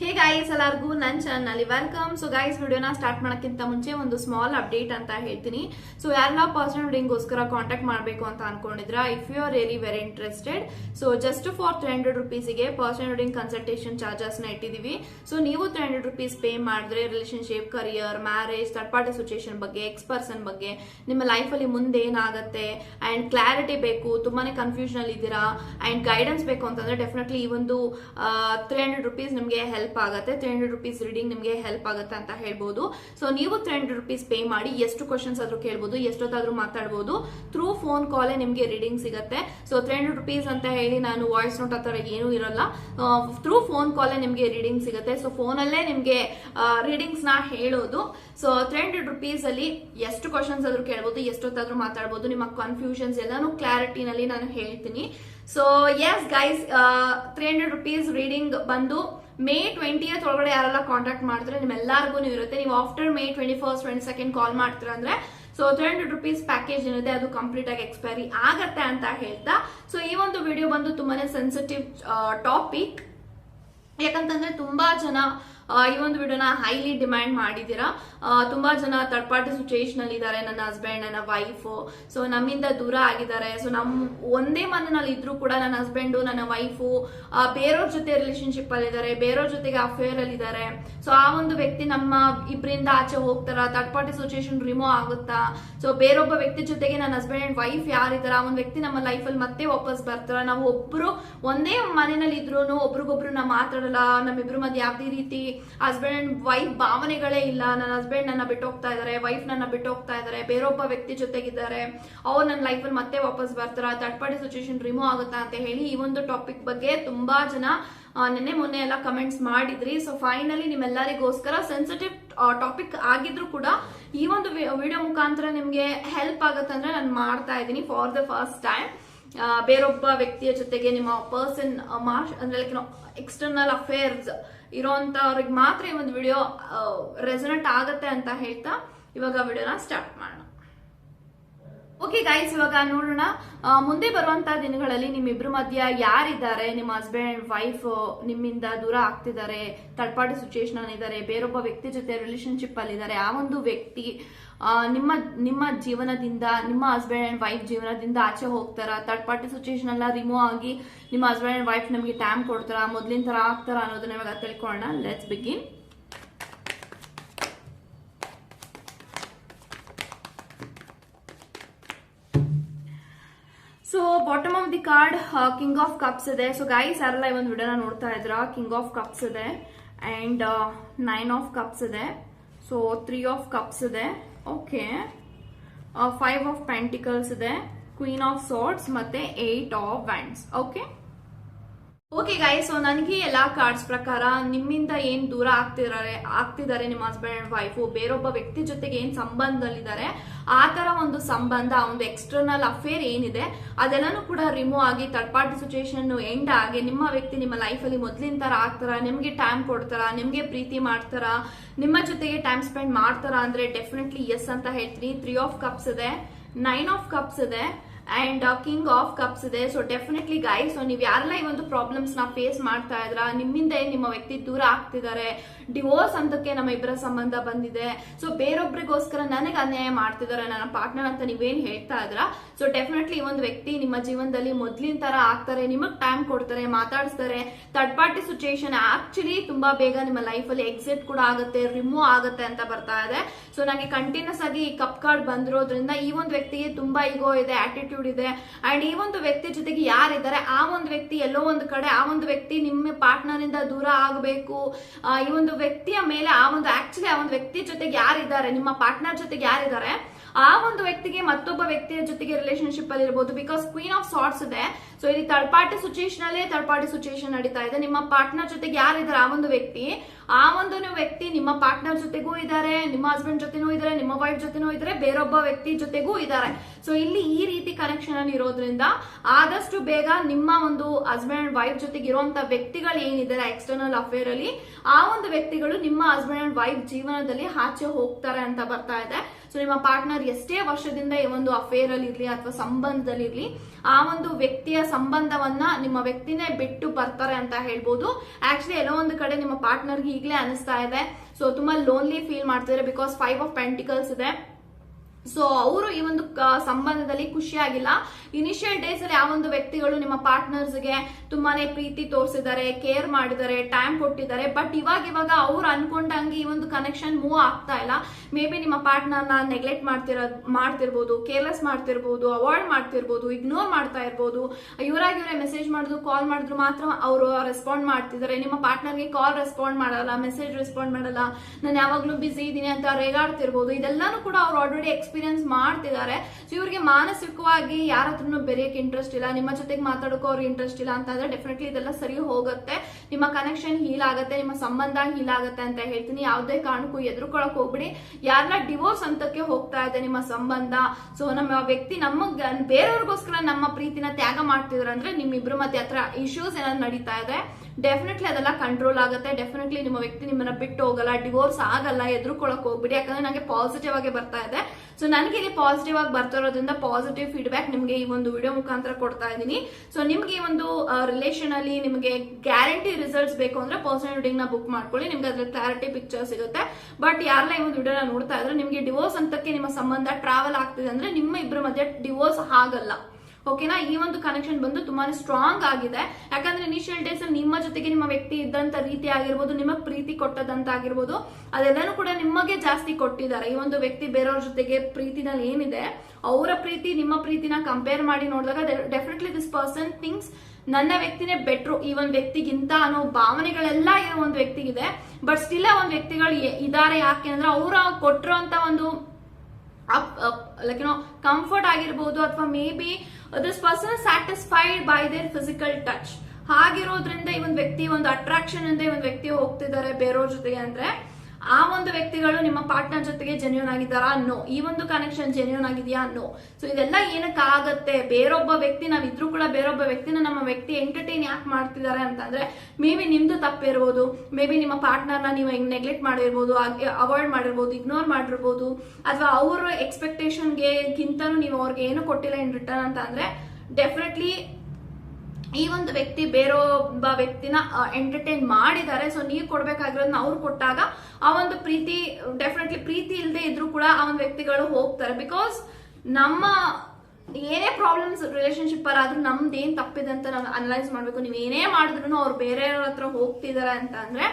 ಹೇ guys ಎಲ್ಲರಿಗೂ ನನ್ನ channel welcome so guys ವಿಡಿಯೋನ ಸ್ಟಾರ್ಟ್ ಮಾಡೋಕ್ಕಿಂತ ಮುಂಚೆ ಒಂದು ಸ್ಮಾಲ್ ಅಪ್ಡೇಟ್ ಅಂತ ಹೇಳ್ತೀನಿ. ಸೊ ಯಾರೆಲ್ಲ ಪರ್ಸನಲ್ ಹುಡಿಂಗೋಸ್ಕರ ಕಾಂಟ್ಯಾಕ್ಟ್ ಮಾಡಬೇಕು ಅಂತ ಅನ್ಕೊಂಡಿದ್ರ if you are really very interested so just for three hundred ರುಪೀಸಿಗೆ personal reading consultation ಚಾರ್ಜಸ್ನ ಇಟ್ಟಿದ್ದೀವಿ. ಸೊ ನೀವು ತ್ರೀ ಹಂಡ್ರೆಡ್ ರುಪೀಸ್ ಪೇ ಮಾಡಿದ್ರೆ relationship career marriage third party situation ಬಗ್ಗೆ ಎಕ್ಸ್ ಪರ್ಸನ್ ಬಗ್ಗೆ, ನಿಮ್ಮ ಲೈಫಲ್ಲಿ ಮುಂದೆ ಏನಾಗುತ್ತೆ ಆ್ಯಂಡ್ ಕ್ಲಾರಿಟಿ ಬೇಕು ತುಂಬಾ ಕನ್ಫ್ಯೂಷನಲ್ಲಿ ಇದ್ದೀರಾ ಆ್ಯಂಡ್ ಗೈಡೆನ್ಸ್ ಬೇಕು ಅಂತಂದರೆ ಡೆಫಿನೆಟ್ಲಿ ಈ ಒಂದು ತ್ರೀ ಹಂಡ್ರೆಡ್ ರುಪೀಸ್ ನಿಮಗೆ ಹೆಲ್ಪ್ ಆಗುತ್ತೆ. ತ್ರೀ ಹಂಡ್ರೆಡ್ ರುಪೀಸ್ ರೀಡಿಂಗ್ ನಿಮಗೆ ಹೆಲ್ಪ್ ಆಗುತ್ತೆ ಅಂತ ಹೇಳ್ಬೋದು. ಸೊ ನೀವು ತ್ರೀ ಹಂಡ್ರೆಡ್ ರುಪೀಸ್ ಪೇ ಮಾಡಿ ಎಷ್ಟು ಕ್ವಶನ್ಸ್ ಆದ್ರೂ ಕೇಳ್ಬೋದು, ಎಷ್ಟೊತ್ತಾದ್ರೂ ಮಾತಾಡ್ಬೋದು. ಥ್ರೂ ಫೋನ್ ಕಾಲೇ ನಿಮಗೆ ರೀಡಿಂಗ್ ಸಿಗುತ್ತೆ. ಸೊ ತ್ರೀ ಹಂಡ್ರೆಡ್ ರುಪೀಸ್ ಅಂತ ಹೇಳಿ ನಾನು ವಾಯ್ಸ್ ನೋಟ್ ಆ ಥರ ಏನೂ ಇರಲ್ಲ. ಥ್ರೂ ಫೋನ್ ಕಾಲೇ ನಿಮಗೆ ರೀಡಿಂಗ್ ಸಿಗುತ್ತೆ. ಸೊ ಫೋನಲ್ಲೇ ನಿಮಗೆ ರೀಡಿಂಗ್ಸ್ನ ಹೇಳೋದು. ಸೊ ತ್ರೀ ಹಂಡ್ರೆಡ್ ರುಪೀಸ್ ಅಲ್ಲಿ ಎಷ್ಟು ಕ್ವಶನ್ಸ್ ಆದ್ರೂ ಕೇಳ್ಬೋದು, ಎಷ್ಟೊತ್ತಾದ್ರೂ ಮಾತಾಡ್ಬೋದು. ನಿಮ್ಮ ಕನ್ಫ್ಯೂಷನ್ಸ್ ಎಲ್ಲಾನು ಕ್ಲಾರಿಟಿನಲ್ಲಿ ನಾನು ಹೇಳ್ತೀನಿ. So yes guys three hundred rupees reading ಬಂದು ಮೇ ಟ್ವೆಂಟಿಯತ್ ಒಳಗಡೆ ಯಾರೆಲ್ಲ ಕಾಂಟ್ಯಾಕ್ಟ್ ಮಾಡ್ತಾರೆ ನಿಮ್ಮೆಲ್ಲರಿಗೂ ಇರುತ್ತೆ. ನೀವು after May twenty first twenty second call ಮಾಡ್ತೀರಾ ಅಂದ್ರೆ so three hundred rupees package ಏನಿದೆ ಅದು ಕಂಪ್ಲೀಟ್ ಆಗಿ ಎಕ್ಸ್ಪೈರಿ ಆಗತ್ತೆ ಅಂತ ಹೇಳ್ತಾ. ಸೊ ಈ ಒಂದು ವಿಡಿಯೋ ಬಂದು ತುಂಬಾನೇ ಸೆನ್ಸಿಟಿವ್ ಟಾಪಿಕ್ ಯಾಕಂತಂದ್ರೆ ತುಂಬಾ ಜನ ಈ ಒಂದು ವಿಡಿಯೋನ ಹೈಲಿ ಡಿಮ್ಯಾಂಡ್ ಮಾಡಿದ್ದೀರಾ? ತುಂಬಾ ಜನ ಥರ್ಡ್ ಪಾರ್ಟಿ ಸಿಚುಯೇಷನ್ ಅಲ್ಲಿ ಇದ್ದಾರೆ. ನನ್ನ ಹಸ್ಬೆಂಡ್ ನನ್ನ ವೈಫ್ ಸೊ ನಮ್ಮಿಂದ ದೂರ ಆಗಿದ್ದಾರೆ. ಸೊ ನಮ್ ಒಂದೇ ಮನೆಯಲ್ಲಿ ಇದ್ರೂ ಕೂಡ ನನ್ನ ಹಸ್ಬೆಂಡು ನನ್ನ ವೈಫು ಬೇರೆಯವ್ರ ಜೊತೆ ರಿಲೇಶನ್ಶಿಪ್ ಅಲ್ಲಿ ಇದ್ದಾರೆ, ಬೇರೆಯವ್ರ ಜೊತೆಗೆ ಅಫೇರ್ ಅಲ್ಲಿ ಇದ್ದಾರೆ. ಸೊ ಆ ಒಂದು ವ್ಯಕ್ತಿ ನಮ್ಮ ಇಬ್ಬರಿಂದ ಆಚೆ ಹೋಗ್ತಾರ? ಥರ್ಡ್ ಪಾರ್ಟಿ ಸಿಚುಯೇಷನ್ ರಿಮೂವ್ ಆಗುತ್ತಾ? ಸೊ ಬೇರೊಬ್ಬ ವ್ಯಕ್ತಿ ಜೊತೆಗೆ ನನ್ನ ಹಸ್ಬೆಂಡ್ ಅಂಡ್ ವೈಫ್ ಯಾರಿದಾರ? ಆ ಒಂದು ವ್ಯಕ್ತಿ ನಮ್ಮ ಲೈಫ್ ಅಲ್ಲಿ ಮತ್ತೆ ವಾಪಸ್ ಬರ್ತಾರ? ನಾವು ಒಬ್ರು ಒಂದೇ ಮನೆಯಲ್ಲಿ ಇದ್ರು ಒಬ್ರಿಗೊಬ್ರು ನಾವು ಮಾತಾಡಲ್ಲ. ನಮ್ಮಿಬ್ರು ಮಧ್ಯೆ ಯಾವ್ದೇ ರೀತಿ ಹಸ್ಬೆಂಡ್ ಅಂಡ್ ವೈಫ್ ಭಾವನೆಗಳೇ ಇಲ್ಲ. ನನ್ನ ಹಸ್ಬೆಂಡ್ ನನ್ನ ಬಿಟ್ಟು ಹೋಗ್ತಾ ಇದಾರೆ ವೈಫ್ ನನ್ನ ಬಿಟ್ಟು ಹೋಗ್ತಾ ಇದಾರೆ, ಬೇರೊಬ್ಬ ವ್ಯಕ್ತಿ ಜೊತೆಗಿದ್ದಾರೆ, ಅವ್ರು ನನ್ನ ಲೈಫಲ್ಲಿ ಮತ್ತೆ ವಾಪಸ್ ಬರ್ತಾರ ಥರ್ಡ್ ಪಾರ್ಟಿ ಸಿಚುಯೇಷನ್ ರಿಮೂವ್ ಆಗುತ್ತಾ ಅಂತ ಹೇಳಿ ಈ ಒಂದು ಟಾಪಿಕ್ ಬಗ್ಗೆ ತುಂಬಾ ಜನ ನಿನ್ನೆ ಮೊನ್ನೆ ಎಲ್ಲ ಕಮೆಂಟ್ಸ್ ಮಾಡಿದ್ರಿ. ಸೊ ಫೈನಲಿ ನಿಮ್ಮೆಲ್ಲರಿಗೋಸ್ಕರ ಸೆನ್ಸಿಟಿವ್ ಟಾಪಿಕ್ ಆಗಿದ್ರು ಕೂಡ ಈ ಒಂದು ವಿಡಿಯೋ ಮುಖಾಂತರ ನಿಮ್ಗೆ ಹೆಲ್ಪ್ ಆಗುತ್ತೆ ಅಂದ್ರೆ ನಾನು ಮಾಡ್ತಾ ಇದ್ದೀನಿ ಫಾರ್ ದ ಫಸ್ಟ್ ಟೈಮ್ ಬೇರೊಬ್ಬ ವ್ಯಕ್ತಿಯ ಜೊತೆಗೆ ನಿಮ್ಮ ಪರ್ಸನ್ ಅಂದ್ರೆ ಲೈಕ್ ಎಕ್ಸ್ಟರ್ನಲ್ ಅಫೇರ್ಸ್ ಇರೋಂಥವ್ರಿಗೆ ಮಾತ್ರ ಈ ಒಂದು ವಿಡಿಯೋ ರೆಸನೆಂಟ್ ಆಗುತ್ತೆ ಅಂತ ಹೇಳ್ತಾ ಇವಾಗ ವಿಡಿಯೋನ ಸ್ಟಾರ್ಟ್ ಮಾಡೋಣ. ಓಕೆ ಗೈಸ್ ಇವಾಗ ನೋಡೋಣ. ಮುಂದೆ ಬರುವಂತ ದಿನಗಳಲ್ಲಿ ನಿಮ್ಮಿಬ್ರು ಮಧ್ಯ ಯಾರಿದ್ದಾರೆ? ನಿಮ್ಮ ಹಸ್ಬೆಂಡ್ ಅಂಡ್ ವೈಫ್ ನಿಮ್ಮಿಂದ ದೂರ ಆಗ್ತಿದ್ದಾರೆ ಪಾರ್ಟಿ ಸಿಚುಯೇಷನ್ ಇದ್ದಾರೆ, ಬೇರೊಬ್ಬ ವ್ಯಕ್ತಿ ಜೊತೆ ರಿಲೇಶನ್ಶಿಪ್ ಅಲ್ಲಿ ಇದ್ದಾರೆ. ಆ ಒಂದು ವ್ಯಕ್ತಿ ನಿಮ್ಮ ನಿಮ್ಮ ಜೀವನದಿಂದ, ನಿಮ್ಮ ಹಸ್ಬೆಂಡ್ ಅಂಡ್ ವೈಫ್ ಜೀವನದಿಂದ ಆಚೆ ಹೋಗ್ತಾರ? ಥರ್ಡ್ ಪಾರ್ಟಿ ಸಿಚುಯೇಷನ್ ಎಲ್ಲ ರಿಮೂವ್ ಆಗಿ ನಿಮ್ಮ ಹಸ್ಬೆಂಡ್ ಅಂಡ್ ವೈಫ್ ನಮಗೆ ಟೈಮ್ ಕೊಡ್ತಾರ? ಮೊದ್ಲಿನ ತರ ಆಗ್ತಾರ ಅನ್ನೋದನ್ನ ಇವಾಗ ತಿಳ್ಕೊಳ್ಳೋಣ. Let's begin bottom of the card king of cups ಇದೆ. ಸೊ ಗೈಸ್ ಯಾರೆಲ್ಲ ಈ ಒಂದು ವಿಡಿಯೋನ ನೋಡ್ತಾ ಇದ್ರ ಕಿಂಗ್ ಆಫ್ ಕಪ್ಸ್ ಇದೆ. ಅಂಡ್ ನೈನ್ ಆಫ್ ಕಪ್ಸ್ ಇದೆ. ಸೊ ತ್ರೀ ಆಫ್ ಕಪ್ಸ್ ಇದೆ. ಓಕೆ ಫೈವ್ ಆಫ್ ಪ್ಯಾಂಟಿಕಲ್ಸ್ ಇದೆ. ಕ್ವೀನ್ ಆಫ್ ಸೋರ್ಟ್ಸ್ ಮತ್ತೆ eight of wands okay okay guy so ನನಗೆ ಎಲ್ಲಾ ಕಾರ್ಡ್ಸ್ ಪ್ರಕಾರ ನಿಮ್ಮಿಂದ ಏನ್ ದೂರ ಆಗ್ತಿದ್ದಾರೆ ಆಗ್ತಿದ್ದಾರೆ ನಿಮ್ಮ ಹಸ್ಬೆಂಡ್ ಅಂಡ್ ವೈಫು ಬೇರೊಬ್ಬ ವ್ಯಕ್ತಿ ಜೊತೆಗೆ ಏನ್ ಸಂಬಂಧದಲ್ಲಿದ್ದಾರೆ ಆ ತರ ಒಂದು ಸಂಬಂಧ ಒಂದು ಎಕ್ಸ್ಟರ್ನಲ್ ಅಫೇರ್ ಏನಿದೆ, ಅದೆಲ್ಲನೂ ಕೂಡ ರಿಮೂವ್ ಆಗಿ ಥರ್ಡ್ ಪಾರ್ಟಿ ಸಿಚುಯೇಷನ್ ಎಂಡ್ ಆಗಿ ನಿಮ್ಮ ವ್ಯಕ್ತಿ ನಿಮ್ಮ ಲೈಫಲ್ಲಿ ಮೊದಲಿನ ತರ ಆಗ್ತಾರ, ನಿಮ್ಗೆ ಟೈಮ್ ಕೊಡ್ತಾರ, ನಿಮ್ಗೆ ಪ್ರೀತಿ ಮಾಡ್ತಾರ, ನಿಮ್ಮ ಜೊತೆಗೆ ಟೈಮ್ ಸ್ಪೆಂಡ್ ಮಾಡ್ತಾರ ಅಂದ್ರೆ ಡೆಫಿನೆಟ್ಲಿ ಎಸ್ ಅಂತ ಹೇಳ್ತೀನಿ. ತ್ರೀ ಆಫ್ ಕಪ್ಸ್ ಇದೆ ನೈನ್ ಆಫ್ ಕಪ್ಸ್ ಇದೆ ಅಂಡ್ ಕಿಂಗ್ ಆಫ್ ಕಪ್ಸ್ ಇದೆ ಸೊ ಡೆಫಿನೆಟ್ಲಿ ಗೈಸ್ ಸೊ ನೀವು ಯಾರೆಲ್ಲ ಈ ಒಂದು ಪ್ರಾಬ್ಲಮ್ಸ್ನ ಫೇಸ್ ಮಾಡ್ತಾ ಇದ್ರ ನಿಮ್ಮಿಂದ ನಿಮ್ಮ ವ್ಯಕ್ತಿ ದೂರ ಆಗ್ತಿದ್ದಾರೆ ಡಿವೋರ್ಸ್ ಅಂತಕ್ಕೆ ನಮ್ಮ ಇಬ್ಬರ ಸಂಬಂಧ ಬಂದಿದೆ ಸೊ ಬೇರೊಬ್ಬರಿಗೋಸ್ಕರ ನನಗೆ ಅನ್ಯಾಯ ಮಾಡ್ತಿದ್ದಾರೆ, ನನ್ನ ಪಾರ್ಟ್ನರ್ ಅಂತ ನೀವೇನು ಹೇಳ್ತಾ ಇದ್ರ ಸೊ ಡೆಫಿನೆಟ್ಲಿ ಈ ಒಂದು ವ್ಯಕ್ತಿ ನಿಮ್ಮ ಜೀವನದಲ್ಲಿ ಮೊದ್ಲಿನ ತರ ಆಗ್ತಾರೆ, ನಿಮಗ್ ಟೈಮ್ ಕೊಡ್ತಾರೆ, ಮಾತಾಡಿಸ್ತಾರೆ ಥರ್ಡ್ ಪಾರ್ಟಿ ಸಿಚುಯೇಷನ್ ಆಕ್ಚುಲಿ ತುಂಬಾ ಬೇಗ ನಿಮ್ಮ ಲೈಫ್ ಅಲ್ಲಿ ಎಕ್ಸಿಟ್ ಕೂಡ ಆಗುತ್ತೆ ರಿಮೂವ್ ಆಗುತ್ತೆ ಅಂತ ಬರ್ತಾ ಇದೆ. ಸೊ ನನಗೆ ಕಂಟಿನ್ಯೂಸ್ ಆಗಿ ಈ ಕಪ್ ಕಾರ್ಡ್ ಬಂದಿರೋದ್ರಿಂದ ಈ ಒಂದು ವ್ಯಕ್ತಿಗೆ ತುಂಬಾ ಈಗೋ ಇದೆ ಆಟಿಟ್ಯೂಡ್ ಇದೆ ಅಂಡ್ ಈ ಒಂದು ವ್ಯಕ್ತಿ ಜೊತೆಗೆ ಯಾರಿದ್ದಾರೆ? ಆ ಒಂದು ವ್ಯಕ್ತಿ ಎಲ್ಲೋ ಒಂದು ಕಡೆ, ಆ ಒಂದು ವ್ಯಕ್ತಿ ನಿಮ್ಮ ಪಾರ್ಟ್ನರ್ ಇಂದ ದೂರ ಆಗಬೇಕು. ಈ ಒಂದು ವ್ಯಕ್ತಿಯ ಮೇಲೆ ಆ ಒಂದು ಆಕ್ಚುಲಿ ಆ ಒಂದು ವ್ಯಕ್ತಿ ಜೊತೆಗೆ ಯಾರಿದ್ದಾರೆ? ನಿಮ್ಮ ಪಾರ್ಟ್ನರ್ ಜೊತೆಗೆ ಯಾರಿದ್ದಾರೆ? ಆ ಒಂದು ವ್ಯಕ್ತಿಗೆ ಮತ್ತೊಬ್ಬ ವ್ಯಕ್ತಿಯ ಜೊತೆಗೆ ರಿಲೇಶನ್ಶಿಪ್ ಅಲ್ಲಿ ಇರಬಹುದು ಬಿಕಾಸ್ ಕ್ವೀನ್ ಆಫ್ ಸಾರ್ಟ್ಸ್ ಇದೆ. ಸೊ ಇಲ್ಲಿ ಥರ್ಡ್ ಪಾರ್ಟಿ ಸಿಚುಯೇಷನ್ ಅಲ್ಲೇ ಥರ್ಡ್ ಪಾರ್ಟಿ ಸಿಚುಯೇಷನ್ ನಡೀತಾ ಇದೆ. ನಿಮ್ಮ ಪಾರ್ಟ್ನರ್ ಜೊತೆಗೆ ಯಾರಿದ್ದಾರೆ? ಆ ಒಂದು ವ್ಯಕ್ತಿ. ಆ ಒಂದು ವ್ಯಕ್ತಿ ನಿಮ್ಮ ಪಾರ್ಟ್ನರ್ ಜೊತೆಗೂ ಇದ್ದಾರೆ, ನಿಮ್ಮ ಹಸ್ಬೆಂಡ್ ಜೊತೆನೂ ಇದ್ದಾರೆ, ನಿಮ್ಮ ವೈಫ್ ಜೊತೆನೂ ಇದ್ದಾರೆ, ಬೇರೊಬ್ಬ ವ್ಯಕ್ತಿ ಜೊತೆಗೂ ಇದ್ದಾರೆ. ಸೊ ಇಲ್ಲಿ ಈ ರೀತಿ ಕನೆಕ್ಷನ್ ಅಲ್ಲಿ ಇರೋದ್ರಿಂದ ಆದಷ್ಟು ಬೇಗ ನಿಮ್ಮ ಒಂದು ಹಸ್ಬೆಂಡ್ ವೈಫ್ ಜೊತೆಗೆ ಇರುವಂತ ವ್ಯಕ್ತಿಗಳು ಏನಿದ್ದಾರೆ ಎಕ್ಸ್ಟರ್ನಲ್ ಅಫೇರ್ ಅಲ್ಲಿ, ಆ ಒಂದು ವ್ಯಕ್ತಿಗಳು ನಿಮ್ಮ ಹಸ್ಬೆಂಡ್ ಅಂಡ್ ವೈಫ್ ಜೀವನದಲ್ಲಿ ಆಚೆ ಹೋಗ್ತಾರೆ ಅಂತ ಬರ್ತಾ ಇದೆ. ಸೊ ನಿಮ್ಮ ಪಾರ್ಟ್ನರ್ ಎಷ್ಟೇ ವರ್ಷದಿಂದ ಈ ಒಂದು ಅಫೇರ್ ಅಲ್ಲಿ ಇರ್ಲಿ ಅಥವಾ ಸಂಬಂಧದಲ್ಲಿ ಇರ್ಲಿ, ಆ ಒಂದು ವ್ಯಕ್ತಿಯ ಸಂಬಂಧವನ್ನ ನಿಮ್ಮ ವ್ಯಕ್ತಿನೇ ಬಿಟ್ಟು ಬರ್ತಾರೆ ಅಂತ ಹೇಳ್ಬೋದು. ಆಕ್ಚುಲಿ ಎಲ್ಲೋ ಒಂದು ಕಡೆ ನಿಮ್ಮ ಪಾರ್ಟ್ನರ್ಗೆ ಈಗಲೇ ಅನಿಸ್ತಾ ಇದೆ. ಸೊ ತುಂಬಾ ಲೋನ್ಲಿ ಫೀಲ್ ಮಾಡ್ತಿದ್ರೆ ಬಿಕಾಸ್ ಫೈವ್ ಆಫ್ ಪೆಂಟಿಕಲ್ಸ್ ಇದೆ. ಸೊ ಅವರು ಈ ಒಂದು ಸಂಬಂಧದಲ್ಲಿ ಖುಷಿಯಾಗಿಲ್ಲ. ಇನಿಷಿಯಲ್ ಡೇಸ್ ಅಲ್ಲಿ ಯಾವ ಒಂದು ವ್ಯಕ್ತಿಗಳು ನಿಮ್ಮ ಪಾರ್ಟ್ನರ್ಸ್ಗೆ ತುಂಬಾನೇ ಪ್ರೀತಿ ತೋರಿಸಿದ್ದಾರೆ ಕೇರ್ ಮಾಡಿದ್ದಾರೆ ಟೈಮ್ ಕೊಟ್ಟಿದ್ದಾರೆ. ಬಟ್ ಇವಾಗ ಇವಾಗ ಅವ್ರು ಅನ್ಕೊಂಡಂಗೆ ಈ ಒಂದು ಕನೆಕ್ಷನ್ ಮೂವ್ ಆಗ್ತಾ ಇಲ್ಲ. ಮೇ ಬಿ ನಿಮ್ಮ ಪಾರ್ಟ್ನರ್ನ ನೆಗ್ಲೆಕ್ಟ್ ಮಾಡ್ತಿರ, ಮಾಡ್ತಿರ್ಬೋದು ಕೇರ್ಲೆಸ್ ಮಾಡ್ತಿರ್ಬೋದು ಅವಾಯ್ಡ್ ಮಾಡ್ತಿರ್ಬೋದು ಇಗ್ನೋರ್ ಮಾಡ್ತಾ ಇರ್ಬೋದು. ಇವರಾಗಿ ಇವರೇ ಮೆಸೇಜ್ ಮಾಡಿದ್ರು ಕಾಲ್ ಮಾಡಿದ್ರು ಮಾತ್ರ ಅವರು ರೆಸ್ಪಾಂಡ್ ಮಾಡ್ತಿದ್ದಾರೆ. ನಿಮ್ಮ ಪಾರ್ಟ್ನರ್ಗೆ ಕಾಲ್ ರೆಸ್ಪಾಂಡ್ ಮಾಡಲ್ಲ ಮೆಸೇಜ್ ರೆಸ್ಪಾಂಡ್ ಮಾಡಲ್ಲ. ನಾನು ಯಾವಾಗ್ಲೂ ಬಿಸಿ ಇದ್ದೀನಿ ಅಂತ ರೇಗಾಡ್ತಿರ್ಬೋದು. ಇದೆಲ್ಲಾನು ಕೂಡ ಅವ್ರು ಆಲ್ರೆಡಿ ಎಕ್ಸ್ಪೀರಿಯನ್ಸ್ ಮಾಡ್ತಿದ್ದಾರೆ. ಸೊ ಇವ್ರಿಗೆ ಮಾನಸಿಕವಾಗಿ ಯಾರ ಹತ್ರನೂ ಬೆರೆಯಕ್ಕೆ ಇಂಟ್ರೆಸ್ಟ್ ಇಲ್ಲ. ನಿಮ್ಮ ಜೊತೆಗೆ ಮಾತಾಡೋಕೆ ಅವ್ರಿಗೆ ಇಂಟ್ರೆಸ್ಟ್ ಇಲ್ಲ ಅಂತಂದ್ರೆ ಡೆಫಿನೆಟ್ಲಿ ಇದೆಲ್ಲ ಸರಿ ಹೋಗುತ್ತೆ. ನಿಮ್ಮ ಕನೆಕ್ಷನ್ ಹೀಲ್ ಆಗುತ್ತೆ, ನಿಮ್ಮ ಸಂಬಂಧ ಹೀಲ್ ಆಗುತ್ತೆ ಅಂತ ಹೇಳ್ತೀನಿ. ಯಾವುದೇ ಕಾರಣಕ್ಕೂ ಎದುರುಕೊಳಕ್ಕೆ ಹೋಗ್ಬಿಡಿ. ಯಾರನ್ನ ಡಿವೋರ್ಸ್ ಹಂತಕ್ಕೆ ಹೋಗ್ತಾ ಇದೆ ನಿಮ್ಮ ಸಂಬಂಧ. ಸೊ ನಮ್ಮ ವ್ಯಕ್ತಿ ನಮ್ಮ ಬೇರೆಯವ್ರಿಗೋಸ್ಕರ ನಮ್ಮ ಪ್ರೀತಿನ ತ್ಯಾಗ ಮಾಡ್ತಿದ್ರು ಅಂದ್ರೆ ನಿಮ್ಮಿಬ್ರು ಮತ್ತೆ ಹತ್ರ ಇಶ್ಯೂಸ್ ಏನಾದ್ರು ನಡೀತಾ ಇದೆ. ಡೆಫಿನೆಟ್ಲಿ ಅದೆಲ್ಲ ಕಂಟ್ರೋಲ್ ಆಗುತ್ತೆ. ಡೆಫಿನೆಟ್ಲಿ ನಿಮ್ಮ ವ್ಯಕ್ತಿ ನಿಮ್ಮನ್ನ ಬಿಟ್ಟು ಹೋಗಲ್ಲ ಡಿವೋರ್ಸ್ ಆಗಲ್ಲ ಎದುರುಕೊಳಕ್ ಹೋಗ್ಬಿಡಿ. ಯಾಕಂದ್ರೆ ನನಗೆ ಪಾಸಿಟಿವ್ ಆಗಿ ಬರ್ತಾ ಇದೆ. ಸೊ ನನಗೆ ಇಲ್ಲಿ ಪಾಸಿಟಿವ್ ಆಗಿ ಬರ್ತಿರೋದ್ರಿಂದ ಪಾಸಿಟಿವ್ ಫೀಡ್ಬ್ಯಾಕ್ ನಿಮಗೆ ಈ ಒಂದು ವಿಡಿಯೋ ಮುಖಾಂತರ ಕೊಡ್ತಾ ಇದ್ದೀನಿ. ಸೊ ನಿಮ್ಗೆ ಈ ಒಂದು ರಿಲೇಷನ್ ಅಲ್ಲಿ ನಿಮಗೆ ಗ್ಯಾರಂಟಿ ರಿಸಲ್ಟ್ಸ್ ಬೇಕು ಅಂದ್ರೆ ಪರ್ಸನಲ್ ರೀಡಿಂಗ್ನ ಬುಕ್ ಮಾಡ್ಕೊಳ್ಳಿ. ನಿಮ್ಗೆ ಅದ್ರ ಕ್ಲಾರಿಟಿ ಪಿಕ್ಚರ್ ಸಿಗುತ್ತೆ. ಬಟ್ ಯಾರೆಲ್ಲ ಈ ಒಂದು ವಿಡಿಯೋನ ನೋಡ್ತಾ ಇದ್ರೆ ನಿಮಗೆ ಡಿವೋರ್ಸ್ ಅಂತಕ್ಕೆ ನಿಮ್ಮ ಸಂಬಂಧ ಟ್ರಾವೆಲ್ ಆಗ್ತಿದೆ ಅಂದ್ರೆ ನಿಮ್ಮ ಇಬ್ಬರ ಮಧ್ಯೆ ಡಿವೋರ್ಸ್ ಆಗಲ್ಲ. ಓಕೆನಾ ಈ ಒಂದು ಕನೆಕ್ಷನ್ ಬಂದು ತುಂಬಾನೇ ಸ್ಟ್ರಾಂಗ್ ಆಗಿದೆ. ಯಾಕಂದ್ರೆ ಇನಿಷಿಯಲ್ ಡೇಸ್ ಅಲ್ಲಿ ನಿಮ್ಮ ಜೊತೆಗೆ ನಿಮ್ಮ ವ್ಯಕ್ತಿ ಇದ್ದಂತ ರೀತಿ ಆಗಿರ್ಬೋದು ನಿಮ್ಮ ಪ್ರೀತಿ ಕೊಟ್ಟದಂತ ಆಗಿರ್ಬೋದು, ಅದೆಲ್ಲನೂ ಕೂಡ ನಿಮಗೆ ಜಾಸ್ತಿ ಕೊಟ್ಟಿದ್ದಾರೆ. ಈ ಒಂದು ವ್ಯಕ್ತಿ ಬೇರೆಯವ್ರ ಜೊತೆಗೆ ಪ್ರೀತಿನಲ್ಲಿ ಏನಿದೆ, ಅವರ ಪ್ರೀತಿ, ನಿಮ್ಮ ಪ್ರೀತಿನ ಕಂಪೇರ್ ಮಾಡಿ ನೋಡಿದಾಗ ಡೆಫಿನೆಟ್ಲಿ ದಿಸ್ ಪರ್ಸನ್ ಥಿಂಗ್ಸ್ ನನ್ನ ವ್ಯಕ್ತಿನೇ ಬೆಟ್ರು ಈ ಒಂದು ವ್ಯಕ್ತಿಗಿಂತ ಅನ್ನೋ ಭಾವನೆಗಳೆಲ್ಲ ಇರೋ ಒಂದು ವ್ಯಕ್ತಿಗಿದೆ. ಬಟ್ ಸ್ಟಿಲ್ ಒಂದು ವ್ಯಕ್ತಿಗಳು ಇದಾರೆ ಯಾಕೆ ಅಂದ್ರೆ ಅವ್ರ ಕೊಟ್ಟಿರೋಂತ ಒಂದು ಅಪ್ ಲೈಕ್ ನೋ ಕಂಫರ್ಟ್ ಆಗಿರ್ಬೋದು ಅಥವಾ maybe this person satisfied by their physical touch ಹಾಗಿರೋದ್ರಿಂದ ಈ ಒಂದು ವ್ಯಕ್ತಿ ಒಂದು ಅಟ್ರಾಕ್ಷನ್ ಇಂದ ಈ ಒಂದು ವ್ಯಕ್ತಿ ಹೋಗ್ತಿದ್ದಾರೆ ಬೇರೆಯವ್ರ ಜೊತೆಗೆ ಅಂದ್ರೆ ಆ ಒಂದು ವ್ಯಕ್ತಿಗಳು ನಿಮ್ಮ ಪಾರ್ಟ್ನರ್ ಜೊತೆಗೆ ಜೆನ್ಯೂನ್ ಆಗಿದ್ದಾರಾ? ನೋ ಈ ಒಂದು ಕನೆಕ್ಷನ್ ಜೆನ್ಯೂನ್ ಆಗಿದೆಯಾ? ನೋ ಸೊ ಇದೆಲ್ಲ ಏನಕ್ಕಾಗತ್ತೆ? ಬೇರೊಬ್ಬ ವ್ಯಕ್ತಿ, ನಾವಿದ್ರು ಕೂಡ ಬೇರೊಬ್ಬ ವ್ಯಕ್ತಿನ ನಮ್ಮ ವ್ಯಕ್ತಿ ಎಂಟರ್ಟೈನ್ ಯಾಕೆ ಮಾಡ್ತಿದ್ದಾರೆ ಅಂತಂದ್ರೆ ಮೇ ಬಿ ನಿಮ್ದು ತಪ್ಪಿರ್ಬೋದು. ಮೇ ಬಿ ನಿಮ್ಮ ಪಾರ್ಟ್ನರ್ನ ನೀವು ನೆಗ್ಲೆಕ್ಟ್ ಮಾಡಿರ್ಬೋದು ಅವಾಯ್ಡ್ ಮಾಡಿರ್ಬೋದು ಇಗ್ನೋರ್ ಮಾಡಿರ್ಬೋದು. ಅಥವಾ ಅವರ ಎಕ್ಸ್ಪೆಕ್ಟೇಷನ್ಗೆ ಗಿಂತನೂ ನೀವು ಅವ್ರಿಗೆ ಏನು ಕೊಟ್ಟಿಲ್ಲ ಇನ್ ರಿಟರ್ನ್ ಅಂತ ಅಂದ್ರೆ ಡೆಫಿನೆಟ್ಲಿ ಈ ಒಂದು ವ್ಯಕ್ತಿ ಬೇರೊಬ್ಬ ವ್ಯಕ್ತಿನ ಎಂಟರ್ಟೈನ್ ಮಾಡಿದ್ದಾರೆ ಸೊ ನೀವು ಕೊಡ್ಬೇಕಾಗಿರೋದನ್ನ ಅವ್ರು ಕೊಟ್ಟಾಗ ಆ ಒಂದು ಪ್ರೀತಿ ಡೆಫಿನೆಟ್ಲಿ ಪ್ರೀತಿ ಇಲ್ಲದೆ ಇದ್ರೂ ಕೂಡ ಆ ಒಂದು ವ್ಯಕ್ತಿಗಳು ಹೋಗ್ತಾರೆ. ಬಿಕಾಸ್ ನಮ್ಮ ಏನೇ ಪ್ರಾಬ್ಲಮ್ಸ್ ರಿಲೇಶನ್ಶಿಪ್ ಆದ್ರೂ ನಮ್ದು ಏನ್ ತಪ್ಪಿದೆ ಅಂತ ನಾವು ಅನಲೈಸ್ ಮಾಡ್ಬೇಕು. ನೀವು ಏನೇ ಮಾಡಿದ್ರು ಅವ್ರು ಬೇರೆಯವ್ರ ಹತ್ರ ಹೋಗ್ತಿದಾರೆ ಅಂತ ಅಂದ್ರೆ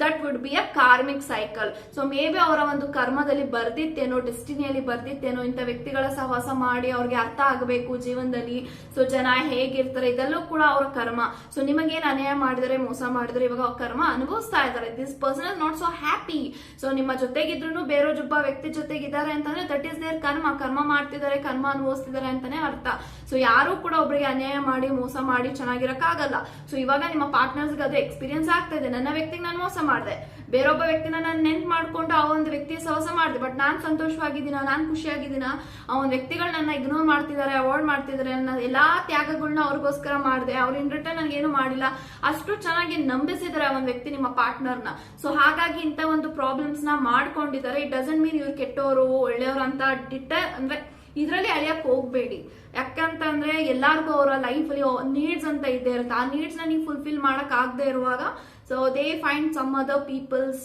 that would be a karmic cycle so maybe ಅವರ ಒಂದು ಕರ್ಮದಲ್ಲಿ ಬರ್ದಿತ್ತೇನೋ ಡೆಸ್ಟಿನಿಯಲ್ಲಿ ಬರ್ದಿತ್ತೇನೋ, ಇಂಥ ವ್ಯಕ್ತಿಗಳ ಸಹವಾಸ ಮಾಡಿ ಅವ್ರಿಗೆ ಅರ್ಥ ಆಗಬೇಕು ಜೀವನದಲ್ಲಿ. ಸೊ ಜನ ಹೇಗಿರ್ತಾರೆ ಇದೆಲ್ಲೂ ಕೂಡ ಅವರ ಕರ್ಮ. ಸೊ ನಿಮಗೇನು ಅನ್ಯಾಯ ಮಾಡಿದರೆ, ಮೋಸ ಮಾಡಿದರೆ, ಇವಾಗ ಅವ್ರ ಕರ್ಮ ಅನುಭವಿಸ್ತಾ ಇದ್ದಾರೆ. This person is not so happy so ನಿಮ್ಮ ಜೊತೆಗಿದ್ರು ಬೇರೆ ಜೊಬ್ಬ ವ್ಯಕ್ತಿ ಜೊತೆಗಿದ್ದಾರೆ ಅಂತಂದ್ರೆ ದಟ್ ಈಸ್ ದೇರ್ ಕರ್ಮ. ಕರ್ಮ ಮಾಡ್ತಿದ್ದಾರೆ, ಕರ್ಮ ಅನುಭವಿಸ್ತಿದ್ದಾರೆ ಅಂತಾನೆ ಅರ್ಥ. ಸೊ ಯಾರು ಕೂಡ ಒಬ್ಬರಿಗೆ ಅನ್ಯಾಯ ಮಾಡಿ, ಮೋಸ ಮಾಡಿ ಚೆನ್ನಾಗಿರಕ್ಕಾಗಲ್ಲ. ಸೊ ಇವಾಗ ನಿಮ್ಮ ಪಾರ್ಟ್ನರ್ಸ್ಗೆ ಅದು ಎಕ್ಸ್ಪೀರಿಯನ್ಸ್ ಆಗ್ತಾ ಇದೆ. ನನ್ನ ವ್ಯಕ್ತಿಗೆ ನಾನು ಮೋಸ ಮಾಡಿದೆ. ಬೇರೊಬ್ಬ ವ್ಯಕ್ತಿನ ನಾನು ನೆನ್ಪು ಮಾಡ್ಕೊಂಡು ಆ ಒಂದು ವ್ಯಕ್ತಿ ಸಹವಾಸ ಮಾಡಿದೆ. ಬಟ್ ನಾನು ಸಂತೋಷವಾಗಿದ್ದೀನ, ನಾನು ಖುಷಿಯಾಗಿದ್ದೀನ, ಆ ಒಂದು ವ್ಯಕ್ತಿಗಳು ನನ್ನ ಇಗ್ನೋರ್ ಮಾಡ್ತಿದ್ದಾರೆ ಅವಾಯ್ಡ್ ಮಾಡ್ತಿದ್ದಾರೆ ನನ್ನ ಎಲ್ಲಾ ತ್ಯಾಗಗಳನ್ನ ಅವ್ರಿಗೋಸ್ಕರ ಮಾಡಿದೆ. ಅವ್ರ ಇನ್ ರಿಟರ್ನ್ ಏನು ಮಾಡಿಲ್ಲ. ಅಷ್ಟು ಚೆನ್ನಾಗಿ ನಂಬಿಸಿದ್ದಾರೆ ಆ ಒಂದು ವ್ಯಕ್ತಿ ನಿಮ್ಮ ಪಾರ್ಟ್ನರ್ನ. ಸೊ ಹಾಗಾಗಿ ಇಂಥ ಒಂದು ಪ್ರಾಬ್ಲಮ್ಸ್ನ ಮಾಡ್ಕೊಂಡಿದ್ದಾರೆ. ಇಟ್ ಡಸಂಟ್ ಮೀನ್ ಇವ್ರು ಕೆಟ್ಟವರು ಒಳ್ಳೆಯವರು ಅಂತ ಡಿಟ್ಟ ಅಂದ್ರೆ ಇದರಲ್ಲಿ ಅಳಿಯಕ್ ಹೋಗ್ಬೇಡಿ. ಯಾಕಂತಂದ್ರೆ ಎಲ್ಲಾರ್ಗೂ ಅವರ ಲೈಫಲ್ಲಿ ನೀಡ್ಸ್ ಅಂತ ಇದ್ದೇ ಇರುತ್ತೆ. ಆ ನೀಡ್ಸ್ನ ನೀವು ಫುಲ್ಫಿಲ್ ಮಾಡಕ್ ಆಗದೆ ಇರುವಾಗ so they find some other peoples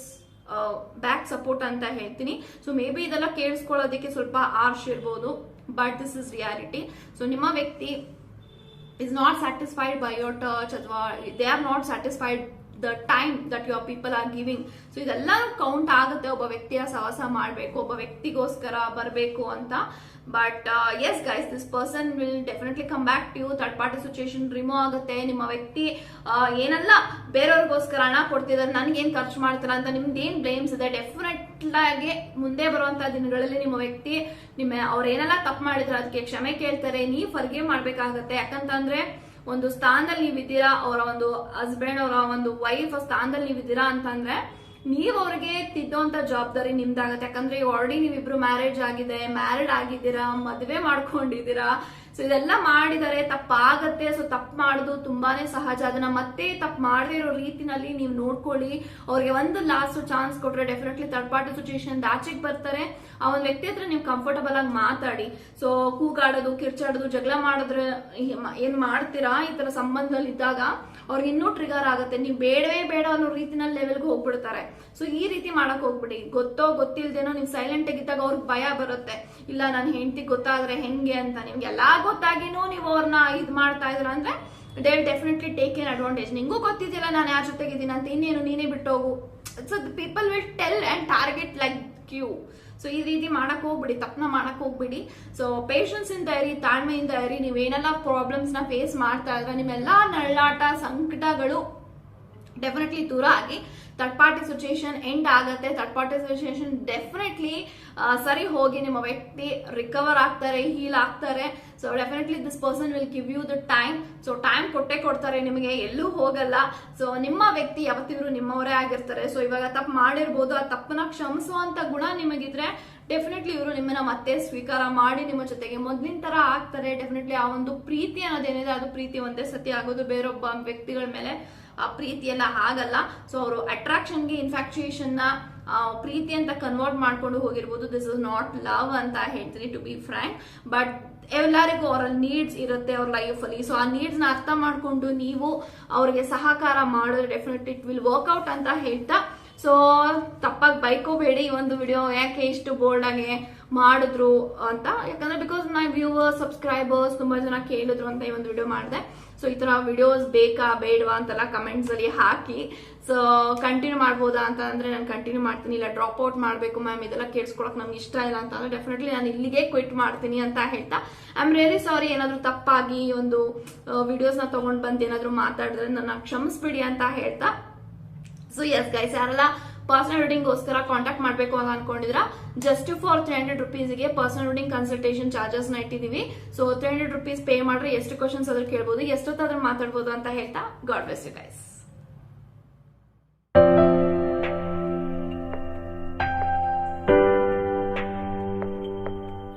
back support ಅಂತ ಹೇಳ್ತೀನಿ. ಸೊ ಮೇ ಬಿ ಇದೆಲ್ಲ ಕೇಳಿಸ್ಕೊಳ್ಳೋದಕ್ಕೆ ಸ್ವಲ್ಪ ಆರ್ಶ್ ಇರ್ಬೋದು but this is reality so ನಿಮ್ಮ ವ್ಯಕ್ತಿ is not satisfied by your touch ಅಥವಾ they are not satisfied the time that your people are giving so ಇದೆಲ್ಲ count ಆಗುತ್ತೆ. ಒಬ್ಬ ವ್ಯಕ್ತಿಯ ಸಾಹಸ ಮಾಡಬೇಕು, ಒಬ್ಬ ವ್ಯಕ್ತಿಗೋಸ್ಕರ ಬರಬೇಕು ಅಂತ. But yes guys this person will definitely come back to you third party situation remove ಆಗುತ್ತೆ. ನಿಮ್ಮ ವ್ಯಕ್ತಿ ಏನೆಲ್ಲ, ಬೇರೆಯವ್ರಿಗೋಸ್ಕರ ಹಣ ಕೊಡ್ತಿದ್ದಾರೆ ನನಗೇನು ಖರ್ಚು ಮಾಡ್ತಾರ ಅಂತ ನಿಮ್ದು ಏನ್ ಬ್ಲೇಮ್ಸ್ ಇದೆ ಡೆಫಿನೆಟ್ಲಾಗಿ ಮುಂದೆ ಬರುವಂತಹ ದಿನಗಳಲ್ಲಿ ನಿಮ್ಮ ವ್ಯಕ್ತಿ, ನಿಮ್ಮ ಅವ್ರು ಏನೆಲ್ಲ ತಪ್ಪು ಮಾಡಿದ್ರೆ, ಅದಕ್ಕೆ ಕ್ಷಮೆ ಕೇಳ್ತಾರೆ, ನೀವು ಫರ್ಗೆ ಮಾಡ್ಬೇಕಾಗತ್ತೆ. ಯಾಕಂತಂದ್ರೆ ಒಂದು ಸ್ಥಾನದಲ್ಲಿ ನೀವಿದ್ದೀರಾ, ಅವರ ಒಂದು ಹಸ್ಬೆಂಡ್ ಅವರ ಒಂದು ವೈಫ್ ಸ್ಥಾನದಲ್ಲಿ ನೀವಿದ್ದೀರಾ ಅಂತಂದ್ರೆ, ನೀವು ಅವ್ರಿಗೆ ತಿದ್ದೋಂತ ಜವಾಬ್ದಾರಿ ನಿಮ್ದಾಗತ್ತೆ. ಯಾಕಂದ್ರೆ ಆಲ್ರೆಡಿ ನೀವಿಬ್ರು ಮ್ಯಾರೇಜ್ ಆಗಿದೆ ಮ್ಯಾರಿಡ್ ಆಗಿದ್ದೀರಾ, ಮದುವೆ ಮಾಡ್ಕೊಂಡಿದ್ದೀರಾ ಸೊ ಇದೆಲ್ಲ ಮಾಡಿದರೆ ತಪ್ಪಾಗತ್ತೆ. ಸೊ ತಪ್ಪು ಮಾಡೋದು ತುಂಬಾನೇ ಸಹಜ. ಅದನ್ನ ಮತ್ತೆ ತಪ್ಪು ಮಾಡದೇ ಇರೋ ರೀತಿನಲ್ಲಿ ನೀವು ನೋಡ್ಕೊಳ್ಳಿ. ಅವ್ರಿಗೆ ಒಂದು ಲಾಸ್ಟ್ ಚಾನ್ಸ್ ಕೊಟ್ರೆ ಡೆಫಿನೆಟ್ಲಿ ಥರ್ಡ್ ಪಾರ್ಟಿ ಸಿಚುಯೇಷನ್ ಆಚೆಗೆ ಬರ್ತಾರೆ. ಆ ಒಂದು ವ್ಯಕ್ತಿ ಹತ್ರ ನೀವು ಕಂಫರ್ಟಬಲ್ ಆಗಿ ಮಾತಾಡಿ. ಸೊ ಕೂಗಾಡೋದು, ಕಿರ್ಚಾಡೋದು, ಜಗಳ ಮಾಡಿದ್ರೆ ಏನ್ ಮಾಡ್ತೀರಾ? ಈ ತರ ಸಂಬಂಧದಲ್ಲಿ ಇದ್ದಾಗ ಅವ್ರಿಗೆ ಇನ್ನೂ ಟ್ರಿಗರ್ ಆಗುತ್ತೆ. ನೀವು ಬೇಡವೇ ಬೇಡ ಅನ್ನೋ ರೀತಿನಲ್ಲಿ ಲೆವೆಲ್ಗೆ ಹೋಗ್ಬಿಡ್ತಾರೆ. ಸೊ ಈ ರೀತಿ ಮಾಡಕ್ ಹೋಗ್ಬಿಡಿ. ಗೊತ್ತೋ ಗೊತ್ತಿಲ್ದೇನೋ ನೀವು ಸೈಲೆಂಟ್ ಆಗಿದ್ದಾಗ ಅವ್ರಿಗೆ ಭಯ ಬರುತ್ತೆ. ಇಲ್ಲ ನನ್ನ ಹೆಂಡತಿ ಗೊತ್ತಾದ್ರೆ ಹೆಂಗೆ ಅಂತ ನಿಮ್ಗೆ ಎಲ್ಲಾ ಗೊತ್ತಾಗಿನೂ ನೀವು ಅವ್ರನ್ನ ಇದು ಮಾಡ್ತಾ ಇದ್ರ ಅಂದ್ರೆ they definitely take an advantage ನಿಂಗೂ ಗೊತ್ತಿದ್ದಿಲ್ಲ ನಾನು ಯಾರ ಜೊತೆಗಿದ್ದೀನಿ ಅಂತ, ಇನ್ನೇನು ನೀನೇ ಬಿಟ್ಟೋಗು so people will tell and target like you so ಈ ರೀತಿ ಮಾಡಕ್ ಹೋಗ್ಬಿಡಿ ತಪ್ಪನ ಮಾಡಕ್ ಹೋಗ್ಬಿಡಿ. ಸೊ ಪೇಷನ್ಸ್ ಇಂದ ಇರಿ, ತಾಳ್ಮೆಯಿಂದ ಇರಿ ನೀವೇನೆಲ್ಲ ಪ್ರಾಬ್ಲಮ್ಸ್ನ ಫೇಸ್ ಮಾಡ್ತಾ ಇದ್ರೆ ನಿಮ್ಮೆಲ್ಲ ನಳ್ಳಾಟ, ಸಂಕಟಗಳು ಡೆಫಿನೆಟ್ಲಿ ದೂರ ಆಗಿ ಥರ್ಡ್ ಪಾರ್ಟಿ ಸಿಚುಯೇಷನ್ ಎಂಡ್ ಆಗುತ್ತೆ. ಥರ್ಡ್ ಪಾರ್ಟಿ ಸಿಚುಯೇಷನ್ ಡೆಫಿನೆಟ್ಲಿ ಸರಿ ಹೋಗಿ ನಿಮ್ಮ ವ್ಯಕ್ತಿ ರಿಕವರ್ ಆಗ್ತಾರೆ ಹೀಲ್ ಆಗ್ತಾರೆ. So definitely this person will give you the time so time ಕೊಟ್ಟೆ ಕೊಡ್ತಾರೆ ನಿಮಗೆ, ಎಲ್ಲೂ ಹೋಗಲ್ಲ. ಸೊ ನಿಮ್ಮ ವ್ಯಕ್ತಿ ಯಾವತ್ತಿದ್ರು ನಿಮ್ಮವರೇ ಆಗಿರ್ತಾರೆ. ಸೊ ಇವಾಗ ತಪ್ಪು ಮಾಡಿರ್ಬೋದು, ಆ ತಪ್ಪನ್ನ ಕ್ಷಮಿಸುವಂತ ಗುಣ ನಿಮಗಿದ್ರೆ ಡೆಫಿನೆಟ್ಲಿ ಇವರು ನಿಮ್ಮನ್ನ ಮತ್ತೆ ಸ್ವೀಕಾರ ಮಾಡಿ ನಿಮ್ಮ ಜೊತೆಗೆ ಮೊದಲಿನ ತರ ಆಗ್ತಾರೆ. ಡೆಫಿನೆಟ್ಲಿ ಆ ಒಂದು ಪ್ರೀತಿ ಅನ್ನೋದೇನಿದೆ, ಅದು ಪ್ರೀತಿ ಒಂದೇ ಸತಿ ಆಗೋದು, ಬೇರೊಬ್ಬ ವ್ಯಕ್ತಿಗಳ ಮೇಲೆ. ಪ್ರೀತಿ ಎಲ್ಲ ಆಗಲ್ಲ ಸೊ ಅವರು ಅಟ್ರಾಕ್ಷನ್ಗೆ ಇನ್ಫ್ಯಾಕ್ಚುಯೇಷನ್ನ ಆ, ಪ್ರೀತಿ ಅಂತ ಕನ್ವರ್ಟ್ ಮಾಡ್ಕೊಂಡು ಹೋಗಿರ್ಬೋದು. ದಿಸ್ ಇಸ್ ನಾಟ್ ಲವ್ ಅಂತ ಹೇಳ್ತೀನಿ ಟು ಬಿ ಫ್ರ್ಯಾಂಕ್ ಬಟ್ ಎಲ್ಲರಿಗೂ ಅವರ ನೀಡ್ಸ್ ಇರುತ್ತೆ ಅವ್ರ ಲೈಫ್ ಅಲ್ಲಿ. ಸೊ ಆ ನೀಡ್ಸ್ನ ಅರ್ಥ ಮಾಡಿಕೊಂಡು ನೀವು ಅವ್ರಿಗೆ ಸಹಕಾರ ಮಾಡಿದ್ರೆ ಡೆಫಿನೆಟ್ ಇಟ್ ವಿಲ್ ವರ್ಕ್ಔಟ್ ಅಂತ ಹೇಳ್ತಾ. ಸೊ ತಪ್ಪಾಗಿ ಬೈಕೋಬೇಡಿ ಈ ಒಂದು ವಿಡಿಯೋ ಯಾಕೆ ಇಷ್ಟು ಬೋಲ್ಡ್ ಆಗಿ ಮಾಡಿದ್ರು ಅಂತ. ಯಾಕಂದ್ರೆ ಬಿಕಾಸ್ ನೈ ವ್ಯೂವರ್ಸ್ ಸಬ್ಸ್ಕ್ರೈಬರ್ಸ್ ತುಂಬಾ ಜನ ಕೇಳಿದ್ರು ಅಂತ ಈ ಒಂದು ವಿಡಿಯೋ ಮಾಡಿದೆ. ಸೊ ಈ ತರ ವಿಡಿಯೋಸ್ ಬೇಕಾ, ಬೇಡವಾ ಅಂತೆಲ್ಲ ಕಮೆಂಟ್ಸ್ ಅಲ್ಲಿ ಹಾಕಿ. ಸೊ ಕಂಟಿನ್ಯೂ ಮಾಡ್ಬೋದಾ ಅಂತ ಅಂದ್ರೆ ನಾನು ಕಂಟಿನ್ಯೂ ಮಾಡ್ತೀನಿ. ಇಲ್ಲ ಡ್ರಾಪ್ ಔಟ್ ಮಾಡಬೇಕು ಮ್ಯಾಮ್ ಇದೆಲ್ಲ ಕೇಳಿಸ್ಕೊಳಕ್ ನಮ್ಗೆ ಇಷ್ಟ ಇಲ್ಲ ಅಂತ ಅಂದ್ರೆ ಡೆಫಿನೆಟ್ಲಿ ನಾನು ಇಲ್ಲಿಗೆ ಕ್ವಿಟ್ ಮಾಡ್ತೀನಿ ಅಂತ ಹೇಳ್ತಾ. ಐ ಆಮ್ ರಿಯಲಿ ಸಾರಿ ಏನಾದ್ರು ತಪ್ಪಾಗಿ ಒಂದು ವಿಡಿಯೋಸ್ನ ತಗೊಂಡ್ ಬಂದು ಏನಾದ್ರು ಮಾತಾಡಿದ್ರೆ ನನ್ನ ಕ್ಷಮಿಸ್ಬಿಡಿ ಅಂತ ಹೇಳ್ತಾ. ಸೊ ಎಸ್ ಗೈಸ್ ಯಾರೆಲ್ಲ ಪರ್ಸನಲ್ ರೀಡಿಂಗ್ಗೋಸ್ಕರ ಕಾಂಟ್ಯಾಕ್ಟ್ ಮಾಡಬೇಕು ಅಂತ ಅನ್ಕೊಂಡಿದ್ರ ಜಸ್ಟ್ ಫಾರ್ ತ್ರೀ ಹಂಡ್ರೆಡ್ ರುಪೀಸ್ಗೆ ಪರ್ಸನಲ್ ರೀಡಿಂಗ್ ಕನ್ಸಲ್ಟೇಷನ್ ಚಾರ್ಜಸ್ನ ಇಟ್ಟಿದೀವಿ so three hundred rupees pay ಮಾಡ್ರೆ ಎಷ್ಟು ಕ್ವಶನ್ಸ್ ಅದ್ರ ಕೇಳ್ಬೋದು. ಎಷ್ಟೊತ್ತಾದ್ರೂ ಮಾತಾಡ್ಬೋದು ಅಂತ ಹೇಳ್ತಾ ಗಾಡ್ ಬೆಸ್ಟ್ ಯು ಗೈಸ್